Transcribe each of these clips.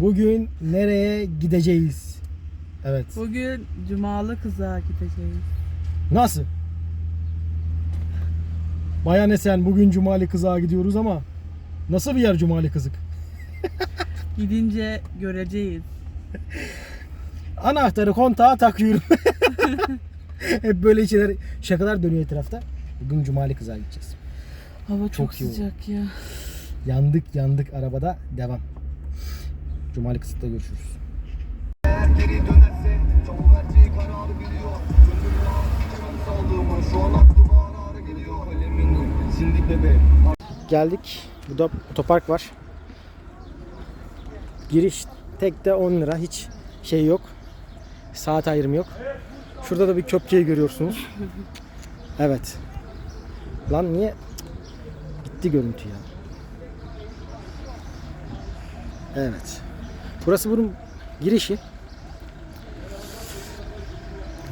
Bugün nereye gideceğiz? Evet. Bugün Cumalı kıza gideceğiz. Nasıl? Bayan Esen bugün Cumali Kızığa gidiyoruz ama nasıl bir yer Cumali Kızık? Gidince göreceğiz. Anahtarı kontağa takıyorum. Hep böyle şeyler şakalar dönüyor etrafta. Bugün Cumali Kızığa gideceğiz. Hava çok, Çok iyi oldu. sıcak ya. Yandık yandık arabada devam. Cumali Kızık'ta görüşürüz. Geldik. Burada otopark var. Giriş tekte 10 lira. Hiç şey yok. Saat ayrımı yok. Şurada da bir köpkeyi görüyorsunuz. Evet. Lan niye? Gitti görüntü ya. Evet. Burası bunun girişi.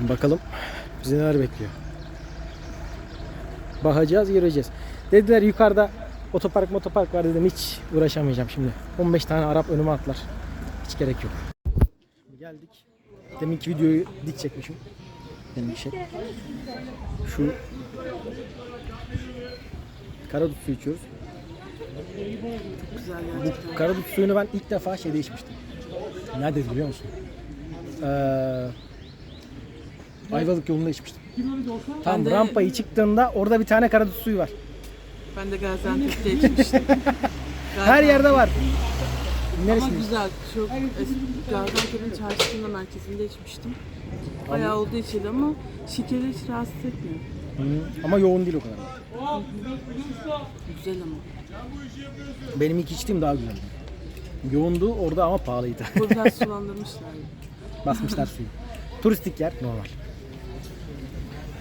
Bakalım bizi neler bekliyor. Bakacağız, göreceğiz. Dediler yukarıda otopark motopark var dedim hiç uğraşamayacağım şimdi. 15 tane Arap önüme atlar. Hiç gerek yok. Geldik. Deminki videoyu dik çekmişim. Benim şey. Şu karadut suyu içiyoruz. Bu karadut suyunu ben ilk defa şeyde içmiştim. Neredeydi biliyor musun? Ee, Ayvalık yolunda içmiştim. Tam Ben de- rampayı çıktığında orada bir tane karadut suyu var. Ben de Gaziantep'te içmiştim. Her yerde var. Ama Neresi? güzel. Çok eski Gaziantep'in çarşısında merkezinde içmiştim. Bayağı oldu içili ama şekeri hiç rahatsız etmiyor. Hı, Ama yoğun değil o kadar. Güzel ama. Benim ilk içtiğim daha güzeldi. Yoğundu orada ama pahalıydı. Bu biraz sulandırmışlar. Basmışlar suyu. Turistik yer normal.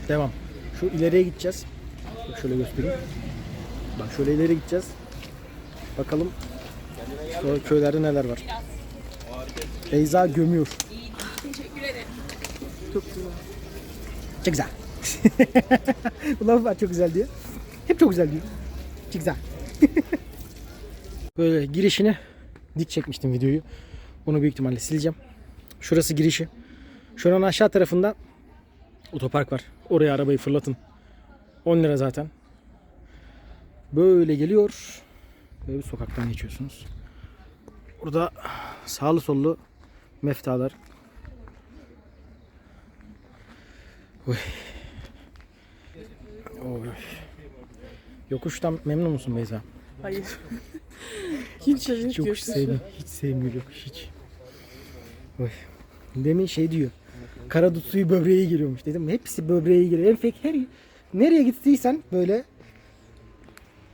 Devam. Şu ileriye gideceğiz. Bak şöyle göstereyim. Bak şöyle ileri gideceğiz. Bakalım sonra köylerde neler var. Beyza gömüyor. Çok güzel. Çok güzel. Bu laf var çok güzel diyor. Hep çok güzel diyor. Çok güzel. Böyle girişini dik çekmiştim videoyu. Bunu büyük ihtimalle sileceğim. Şurası girişi. Şuranın aşağı tarafında otopark var. Oraya arabayı fırlatın. 10 lira zaten. Böyle geliyor. Böyle bir sokaktan geçiyorsunuz. Burada sağlı sollu meftalar. Oy. Oy. Yokuştan memnun musun Beyza? Hayır. Kimse Hiç yok yokuş yokuşu. sevmiyor. Hiç sevmiyor yokuş hiç. Oy. Demin şey diyor. Karadut suyu böbreğe giriyormuş dedim. Hepsi böbreğe giriyor. Enfek her nereye gittiysen böyle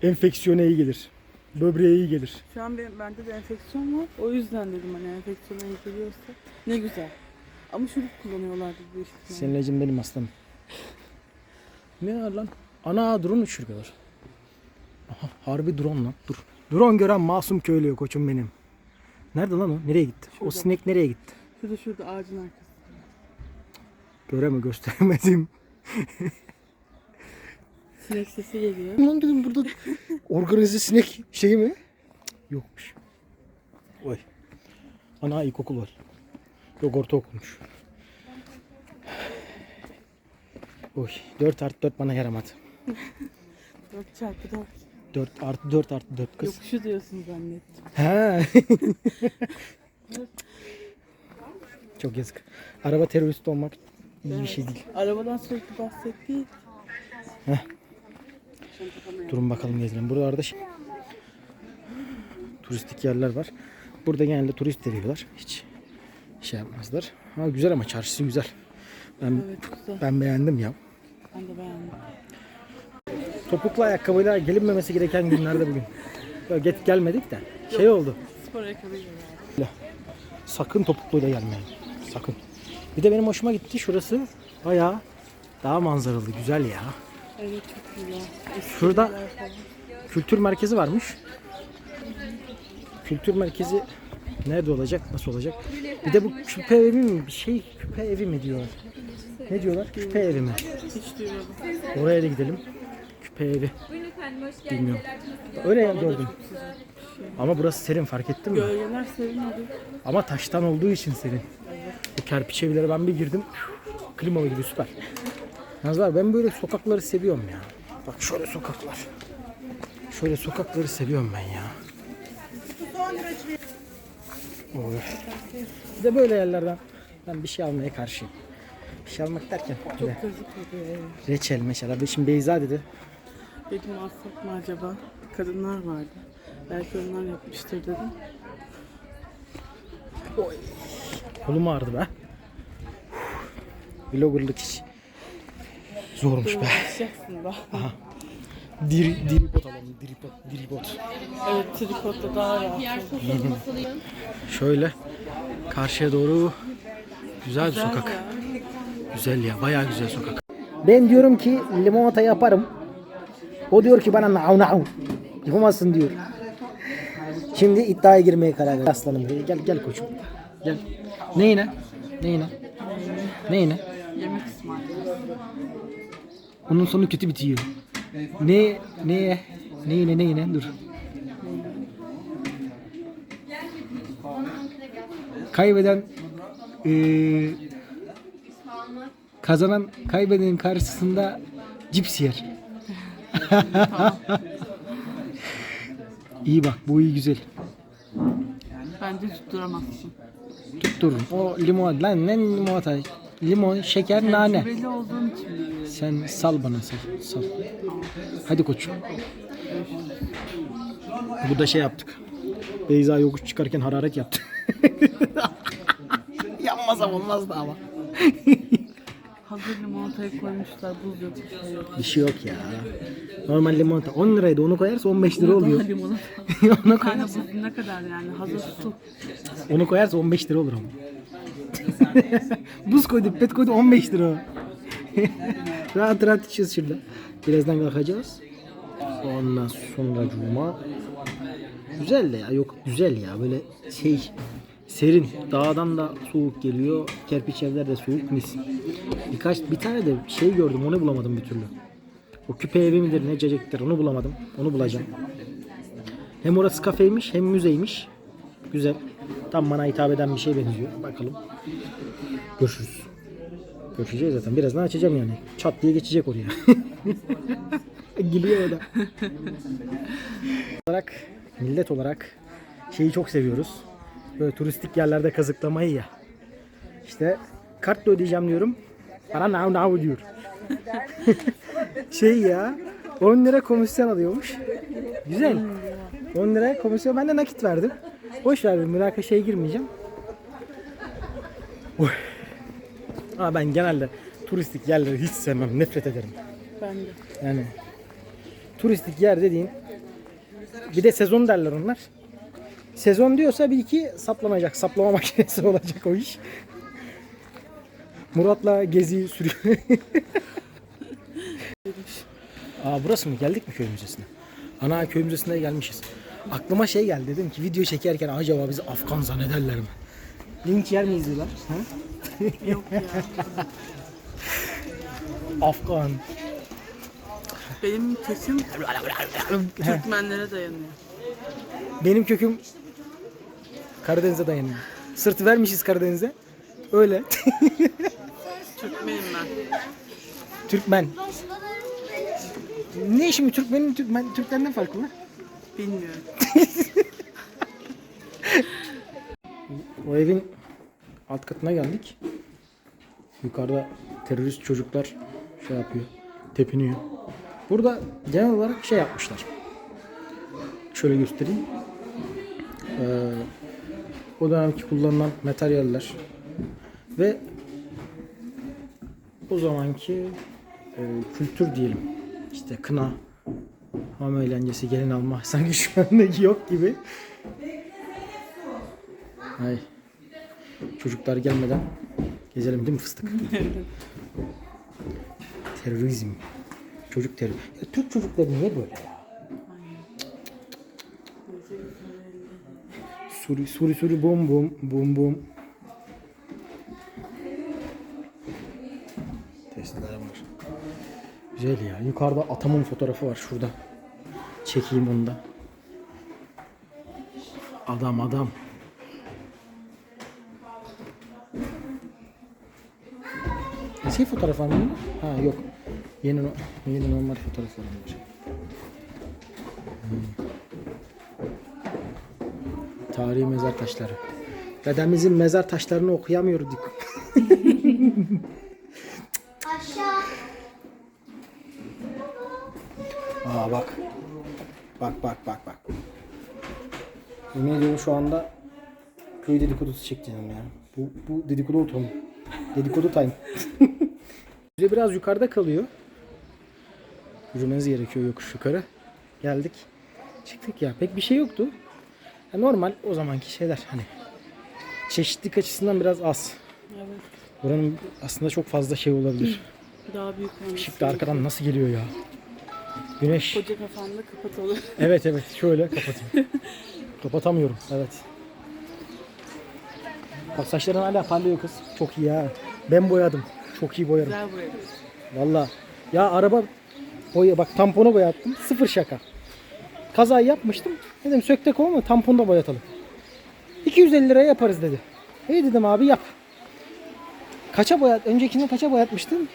enfeksiyona iyi gelir. Böbreğe iyi gelir. Şu an benim, bende de enfeksiyon var. O yüzden dedim hani enfeksiyona iyi geliyorsa. Ne güzel. Ama şurup kullanıyorlardı büyük ihtimalle. Senin acın benim aslanım. Ne var lan? Ana drone uçuruyorlar. Aha harbi drone lan. Dur. Drone gören masum köylü koçum benim. Nerede lan o? Nereye gitti? O Şurada. sinek nereye gitti? Şurada şurada ağacın arkası. Göreme gösteremedim. Sinek sesi geliyor. Lan dedim burada organize sinek şeyi mi? Yokmuş. Oy. Ana ilkokul var. Yok ortaokulmuş. Oy 4 artı 4 bana yaramadı. 4 çarpı 4. 4 artı 4 artı 4 kız. Yokuşu diyorsun zannettim. He. Çok yazık. Araba teröristi olmak iyi bir şey değil. Arabadan sürekli bahsetti. Durun bakalım gezelim. Buralarda şey- turistik yerler var. Burada genelde turist geliyorlar. Hiç şey yapmazlar. Ha güzel ama çarşısı güzel. Ben Evet güzel. ben beğendim ya. Ben de beğendim. Topuklu ayakkabıyla gelinmemesi gereken günlerde bugün. Böyle get gelmedik de şey oldu. Spor ayakkabıyla yani. Sakın topukluyla gelmeyin. Sakın. Bir de benim hoşuma gitti şurası. Bayağı daha manzaralı, güzel ya. Evet çok güzel. Eski Şurada-. Kültür merkezi varmış. Kültür merkezi nerede olacak? Nasıl olacak? Bir de bu küpe evi mi? Bir şey küpe evi mi diyorlar? Ne diyorlar? Küpe evi mi? Hiç duymadım. Oraya da gidelim. Küpe evi. Bilmiyorum. Öyle gördüm. Ama burası serin fark ettin mi? Gölgeler serin oluyor. Ama taştan olduğu için serin. Bu kerpiç evlere ben bir girdim. Klimalı gibi süper. Yalnız var ben böyle sokakları seviyorum ya. Bak şöyle sokaklar. Şöyle sokakları seviyorum ben ya. Oy. Bir de böyle yerlerden ben bir şey almaya karşıyım. Bir şey almak derken oluyor. evet. reçel mesela. Şimdi Beyza dedi. Benim alsak mı acaba? Kadınlar vardı. Belki onlar yapmıştır dedim. Kolum ağrıdı be. Vloggerlık iş. Zormuş be. Dolaşacaksın da. Diri, diripot alalım. Diripot, diripot. Evet tripodla daha rahat. Şöyle karşıya doğru güzel bir Güzel sokak. ya. Güzel ya, bayağı güzel sokak. Ben diyorum ki limonata yaparım. O diyor ki bana nau nau. Yapamazsın diyor. Şimdi iddiaya girmeye karar verdim. Aslanım buraya. Gel gel koçum. Gel. Neyine? Neyine? Neyine? Yemek ısmarlıyor. Onun sonu kötü bitiyor. Ne neye? Neyine neyine? Dur. Kaybeden eee, kazanan kaybedenin karşısında cips yer. İyi bak bu iyi güzel. Bence tutturamazsın. Tutturun. O limon lan ne limonata? Limon, şeker, nane. Olduğun için. Sen sal bana sal. Sal. Hadi koçum. Bu da şey yaptık. Beyza yokuş çıkarken hararet yaptı. Yanmasam olmazdı ama. Hazır limonatayı koymuşlar, buz yok, bir şey yok. Bir şey yok ya. Normal limonata 10 liraydı onu koyarsa 15 lira oluyor. Daha limonata. Bir tane koyarsa, buz ne kadar yani? Hazır su. onu koyarsa 15 lira olur ama. Buz koydu, pet koydu 15 lira. o. rahat rahat içiyoruz şurada. Birazdan kalkacağız. Ondan sonra cuma. Güzel de ya yok güzel ya böyle şey serin. Dağdan da soğuk geliyor. Kerpiç evler de soğuk mis. Birkaç bir tane de şey gördüm onu bulamadım bir türlü. O küpe evi midir ne cacıktır onu bulamadım. Onu bulacağım. Hem orası kafeymiş hem müzeymiş. Güzel. Tam bana hitap eden bir şey benziyor. Bakalım. Görüşürüz. Görüşeceğiz zaten. Birazdan açacağım yani. Çat diye geçecek oraya. Gülüyor o da. Olarak millet olarak şeyi çok seviyoruz. Böyle turistik yerlerde kazıklamayı ya. İşte kartla ödeyeceğim diyorum. Bana now now diyor. şey ya 10 lira komisyon alıyormuş. Güzel. 10 lira komisyon ben de nakit verdim. Boş verdim münakaşaya girmeyeceğim. Oy. Ama ben genelde turistik yerleri hiç sevmem. Nefret ederim. Ben de. Yani turistik yer dediğin bir de sezon derler onlar. Sezon diyorsa bir iki saplamayacak. Saplama makinesi olacak o iş. Murat'la gezi sürüyor. Aa burası mı? Geldik mi köy müzesine? Ana köy müzesine gelmişiz. Aklıma şey geldi dedim ki video çekerken acaba bizi Afgan zannederler mi? Link yer miyiz diyorlar? Yok ya. Afgan. Benim kesim Türkmenlere dayanıyor. Benim köküm Karadeniz'e dayanıyor. Sırtı vermişiz Karadeniz'e. Öyle. Türkmenim ben. Türkmen. Ne şimdi Türkmenin Türkmen Türklerden farkı var? Bilmiyorum. O evin alt katına geldik. Yukarıda terörist çocuklar şey yapıyor. Tepiniyor. Burada genel olarak şey yapmışlar. Şöyle göstereyim. Ee, o dönemki kullanılan materyaller ve o zamanki e, kültür diyelim. İşte kına, hamam eğlencesi, gelin alma sanki şu andaki yok gibi. Ay. Çocuklar gelmeden gezelim değil mi fıstık? Terörizm. Çocuk terör. Türk çocukları niye böyle ya? Suri suri suri bum bum bum bum. Testler var. Güzel ya. Yukarıda atamın fotoğrafı var şurada. Çekeyim onu da. Adam adam. Eski fotoğraf mı? Ha yok. Yeni yeni normal fotoğraflar var. Hmm. Tarihi mezar taşları. Dedemizin mezar taşlarını okuyamıyorduk. Aa bak. Bak bak bak bak. Yemin ediyorum şu anda köy dedikodusu çekeceğim ya. Bu, bu dedikodu ortamı. Dedikodu time. Biraz yukarıda kalıyor. Yürümeniz gerekiyor yokuş yukarı. Geldik. Çıktık ya. Pek bir şey yoktu. Ya normal o zamanki şeyler hani. Çeşitlilik açısından biraz az. Evet. Buranın aslında çok fazla şey olabilir. Daha büyük olması. Işık da arkadan nasıl geliyor ya? Güneş. Koca kafanda kapatalım. Evet evet şöyle kapatayım. Kapatamıyorum evet. Bak saçların hala parlıyor kız. Çok iyi ha. Ben boyadım. Çok iyi boyarım. Güzel buraya. Valla. Ya araba boya bak tamponu boyattım. Sıfır şaka. Kazayı yapmıştım. Dedim söktek ama tamponu da boyatalım. 250 liraya yaparız dedi. İyi dedim abi yap. Kaça boyat? Öncekini kaça boyatmıştım?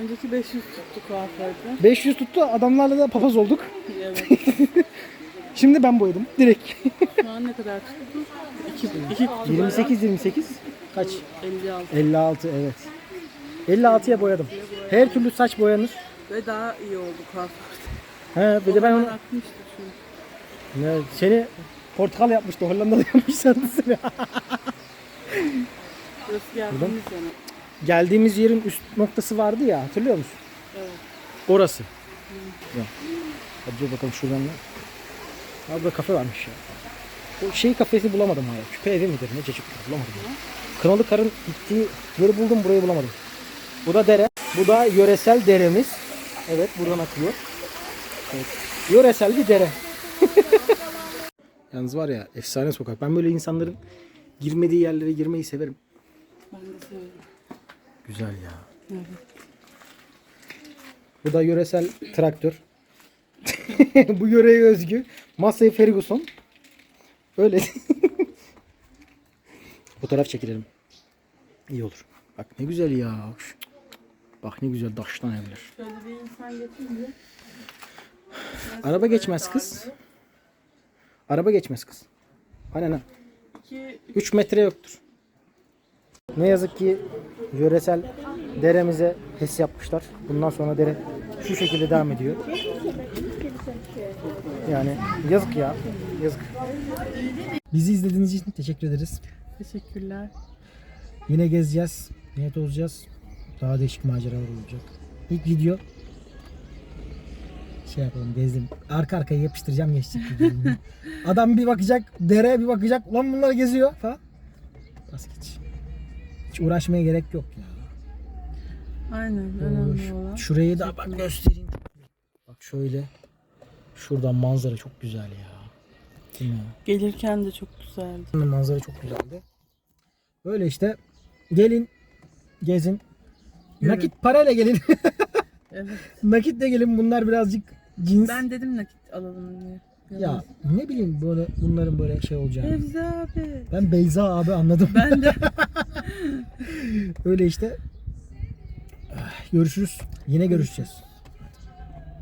Önceki 500 tuttu kuaförde. 500 tuttu. Adamlarla da papaz olduk. Evet. Şimdi ben boyadım direkt. Şu an ne kadar tuttu? 2 2 kutu 28 28 kaç? 56. 56 evet. 56'ya boyadım. Her türlü saç boyanır. Ve daha iyi oldu kuaförde. He bir de ben onu Akmıştı çünkü. Ne, seni Portakal yapmıştı, Hollanda'da yapmış sandı seni. Burası geldiğimiz yana. Geldiğimiz yerin üst noktası vardı ya, hatırlıyor musun? Evet. Orası. Ya. Hadi dur bakalım şuradan da. Abi burada kafe varmış ya. O şey kafesi bulamadım hala. Küpe evi midir? Ne çeşit bulamadım. Ya. Kınalı karın gittiği yeri buldum, burayı bulamadım. Bu da dere. Bu da yöresel deremiz. Evet, buradan akıyor. Evet. Yöresel bir dere. Yalnız var ya, efsane sokak. Ben böyle insanların girmediği yerlere girmeyi severim. Ben de seviyorum. Güzel ya. Evet. Bu da yöresel traktör. Bu yöreye özgü. Massey Ferguson. Öyle. Fotoğraf çekilelim. İyi olur. Bak ne güzel ya. Bak ne güzel daştan evler. Şöyle bir insan geçince. Araba geçmez kız. Araba geçmez kız. Aynen ha. 2 3 metre yoktur. Ne yazık ki yöresel deremize HES yapmışlar. Bundan sonra dere şu şekilde devam ediyor. Yani yazık ya. Yazık. Bizi izlediğiniz için teşekkür ederiz. Teşekkürler. Yine gezeceğiz. Yine tozeceğiz. Daha değişik maceralar olacak. İlk video şey yapalım gezdim. Arka arkaya yapıştıracağım geçecek. Adam bir bakacak dere bir bakacak ulan bunlar geziyor falan. Bas geç. Hiç uğraşmaya gerek yok ya. Aynen önemli olan. şurayı da bak göstereyim. Bak şöyle. Şuradan manzara çok güzel ya. Değil mi? Gelirken de çok güzeldi. Manzara çok güzeldi. Böyle işte gelin gezin. Yürü. Nakit parayla gelin. Evet. Nakitle gelin bunlar birazcık cins. Ben dedim nakit alalım diye. Ya ne bileyim böyle bunların böyle şey olacağını. Fevzi abi. Ben Beyza abi anladım. Ben de. Öyle işte. Ah, Görüşürüz. Yine görüşeceğiz.